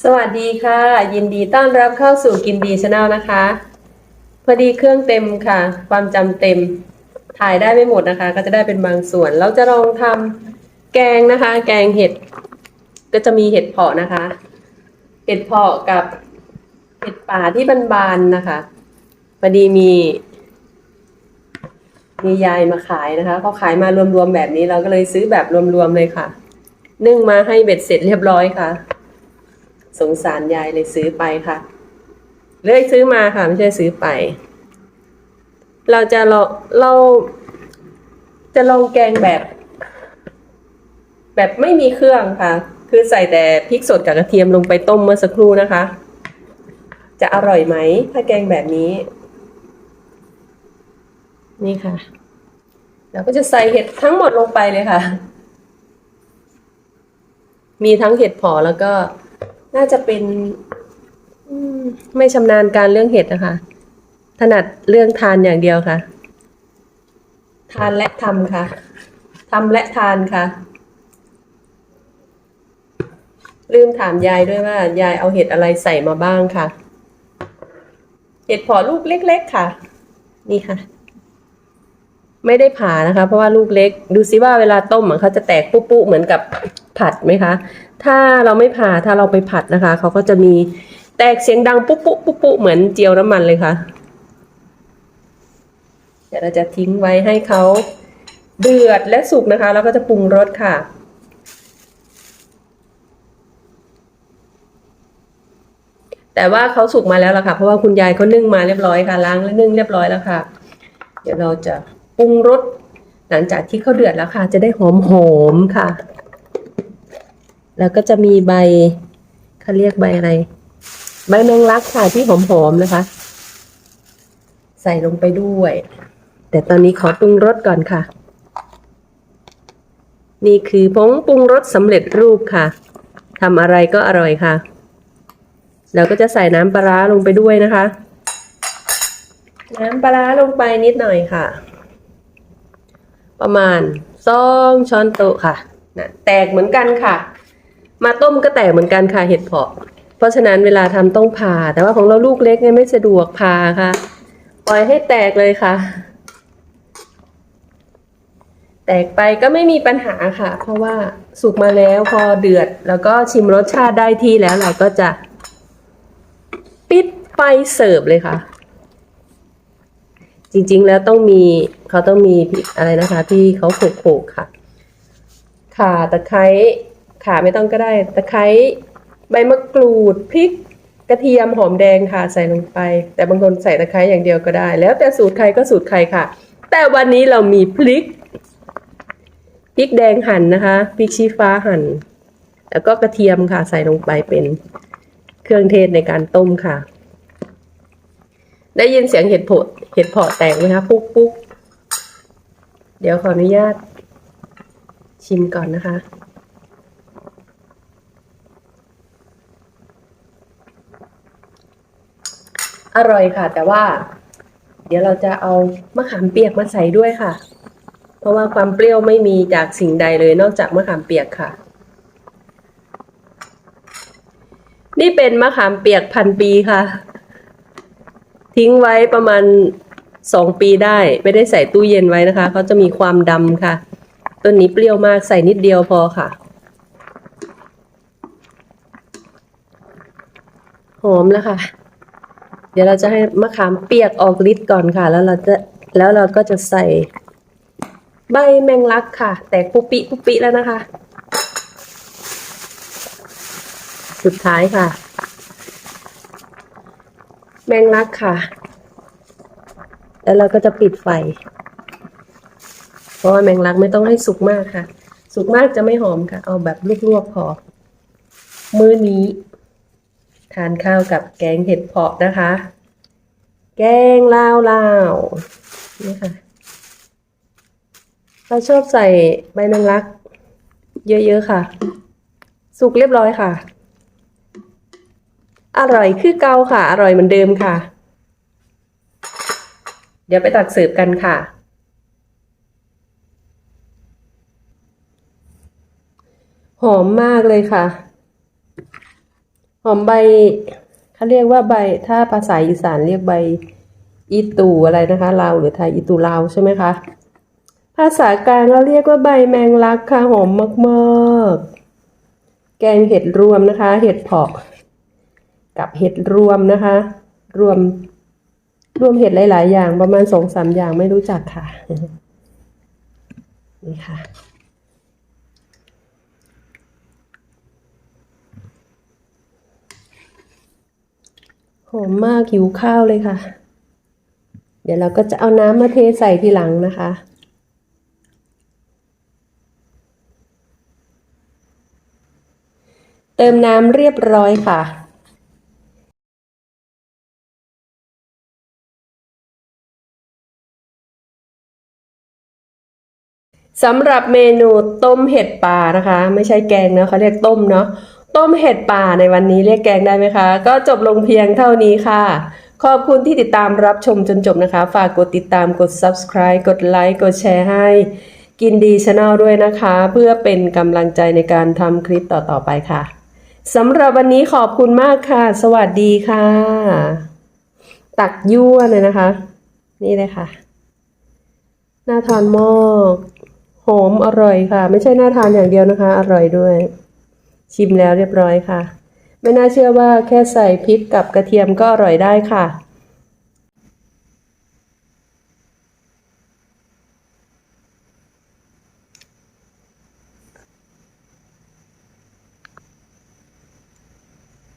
สวัสดีค่ะ ยินดีต้อนรับเข้าสู่กินดีชาแนลนะคะ พอดีเครื่องเต็มค่ะ ความจำเต็ม ถ่ายได้ไม่หมดนะคะ ก็จะได้เป็นบางส่วน เราจะลองทำแกงนะคะ แกงเห็ด ก็จะมีเห็ดเผาะนะคะ เห็ดเผาะกับเห็ดป่าที่บานๆนะคะ พอดีมี มียายมาขายนะคะเขาขายมารวมๆแบบนี้เราก็เลยซื้อแบบรวมๆเลยค่ะ นึ่งมาให้เบ็ดเสร็จเรียบร้อยค่ะ สงสารยายเลยซื้อไปค่ะ เลยซื้อมาค่ะ ไม่ใช่ซื้อไป เราจะเราเราจะลองแกงแบบ แบบไม่มีเครื่องค่ะ คือใส่แต่พริกสดกับกระเทียมลงไปต้มเมื่อสักครู่นะคะ จะอร่อยไหม ถ้าแกงแบบนี้ นี่ค่ะเราก็จะใส่เห็ดทั้งหมดลงไปเลยค่ะ มีทั้งเห็ดผอแล้วก็ น่าจะเป็นไม่ชำนาญการเรื่องเห็ดนะคะ ถนัดเรื่องทานอย่างเดียวค่ะ ทานและทำค่ะทำและทานค่ะ ลืมถามยายด้วยว่า ยายเอาเห็ดอะไรใส่มาบ้างค่ะ เห็ดผอลูกเล็ก ๆ ค่ะ นี่ค่ะ ไม่ได้ผ่านะคะ เพราะว่าลูกเล็ก ดูซิว่าเวลาต้มเหมือะเขาจะแตกปุ๊ๆเหมือนกับ ผัดไหมคะ ถ้าเราไม่ผ่าถ้าเราไปผัดนะคะ เขาก็จะมีแตกเสียงดังปุ๊บปุ๊ปุ๊ปุ๊เหมือนเจียวน้ำมันเลยค่ะ เดี๋ยวเราจะทิ้งไว้ให้เขาเดือดและสุกนะคะ แล้วก็จะปรุงรสค่ะแต่ว่าเขาสุกมาแล้วล่ะค่ะ เพราะว่าคุณยายเขานึ่งมาเรียบร้อยค่ะล้างและนึ่งเรียบร้อยแล้วค่ะ เดี๋ยวเราจะปรุงรสหลังจากที่เขาเดือดแล้วค่ะ จะได้หอมหอมค่ะ แล้วก็จะมีใบเขาเรียกใบอะไร ใบแมงลักค่ะที่หอมๆนะคะ ใส่ลงไปด้วย แต่ตอนนี้ขอปรุงรสก่อนค่ะ นี่คือผงปรุงรสสำเร็จรูปค่ะทำอะไรก็อร่อยค่ะ แล้วก็จะใส่น้ำปลาร้าลงไปด้วยนะคะ น้ำปลาร้าลงไปนิดหน่อยค่ะ ประมาณสองช้อนโต๊ะค่ะนะแตกเหมือนกันค่ะ มาต้มก็แตกเหมือนกันค่ะเห็ดเผาะ เพราะฉะนั้นเวลาทำต้องผ่า แต่ว่าของเราลูกเล็กไงไม่สะดวกผ่าค่ะ ปล่อยให้แตกเลยค่ะ แตกไปก็ไม่มีปัญหาค่ะ เพราะว่าสุกมาแล้วพอเดือด แล้วก็ชิมรสชาติได้ที่แล้วเราก็จะ ปิดไฟเสิร์ฟเลยค่ะ จริงๆแล้วต้องมีเขาต้องมีอะไรนะคะที่เขาโขกๆค่ะข่าตะไคร้ ข่าไม่ต้องก็ได้ตะไคร้ใบมะกรูดพริกกระเทียมหอมแดงค่ะใส่ลงไป แต่บางคนใส่ตะไคร้อย่างเดียวก็ได้ แล้วแต่สูตรใครก็สูตรใครค่ะ แต่วันนี้เรามีพริกพริกแดงหั่นนะคะพริกชี้ฟ้าหั่น แล้วก็กระเทียมค่ะใส่ลงไปเป็นเครื่องเทศในการต้มค่ะ ได้ยินเสียงเห็ดโผดเห็ดเพาะแตกไหมคะปุ๊กปุ๊กเดี๋ยวขออนุญาตชิมก่อนนะคะ อร่อยค่ะ แต่ว่า เดี๋ยวเราจะเอามะขามเปียกมาใส่ด้วยค่ะ เพราะว่าความเปรี้ยวไม่มีจากสิ่งใดเลยนอกจากมะขามเปียกค่ะ นี่เป็นมะขามเปียกพันปีค่ะ ทิ้งไว้ประมาณสองปีได้ ไม่ได้ใส่ตู้เย็นไว้นะคะเขาจะมีความดำค่ะต้นนี้เปรี้ยวมากใส่นิดเดียวพอค่ะหอมแล้วค่ะ เดี๋ยวเราจะให้มะขามเปียกออกฤทธิ์ก่อนค่ะ แล้วเราจะแล้วเราก็จะใส่ใบแมงลักค่ะ แตกปุปิปุปิแล้วนะคะ สุดท้ายค่ะ แมงลักค่ะ แล้วเราก็จะปิดไฟ เพราะว่าแมงลักไม่ต้องให้สุกมากค่ะ สุกมากจะไม่หอมค่ะ เอาแบบลวกๆพอมื้อนี้ ทานข้าวกับแกงเห็ดเผาะนะคะ แกงลาวลาวนี่ค่ะ เราชอบใส่ใบแมงลัก เยอะๆค่ะ สุกเรียบร้อยค่ะ อร่อยคือเกาค่ะ อร่อยเหมือนเดิมค่ะ เดี๋ยวไปตักเสิร์ฟกันค่ะหอมมากเลยค่ะ หอมใบเขาเรียกว่าใบ ถ้าภาษาอีสานเรียกใบอีตูอะไรนะคะลาวหรือไทยอีตูลาวใช่ไหมคะ ภาษากลางเราเรียกว่าใบแมงลักค่ะหอมมากๆ แกงเห็ดรวมนะคะ เห็ดเผาะกับเห็ดรวมนะคะ รวมรวมเห็ดหลาย ๆ อย่างประมาณสองสามอย่างไม่รู้จักค่ะนี่ค่ะ หอมมากหิวข้าวเลยค่ะ เดี๋ยวเราก็จะเอาน้ำมาเทใส่ทีหลังนะคะ เติมน้ำเรียบร้อยค่ะสำหรับเมนูต้มเห็ดป่านะคะ ไม่ใช่แกงเนาะเขาเรียกต้มเนาะ ต้มเห็ดป่าในวันนี้เรียกแกงได้ไหมคะ ก็จบลงเพียงเท่านี้ค่ะ ขอบคุณที่ติดตามรับชมจนจบนะคะ ฝากกดติดตามกด subscribe กดไลค์กดแชร์ให้ กินดีช n แนลด้วยนะคะ เพื่อเป็นกำลังใจในการทำคลิปต่อๆไปค่ะสำหรับวันนี้ขอบคุณมากค่ะ สวัสดีค่ะ ตักยั่วเลยนะคะ นี่เลยค่ะ น่าทานมากหอมอร่อยค่ะ ไม่ใช่น่าทานอย่างเดียวนะคะ อร่อยด้วย ชิมแล้วเรียบร้อยค่ะ ไม่น่าเชื่อว่าแค่ใส่พริกกับกระเทียมก็อร่อยได้ค่ะ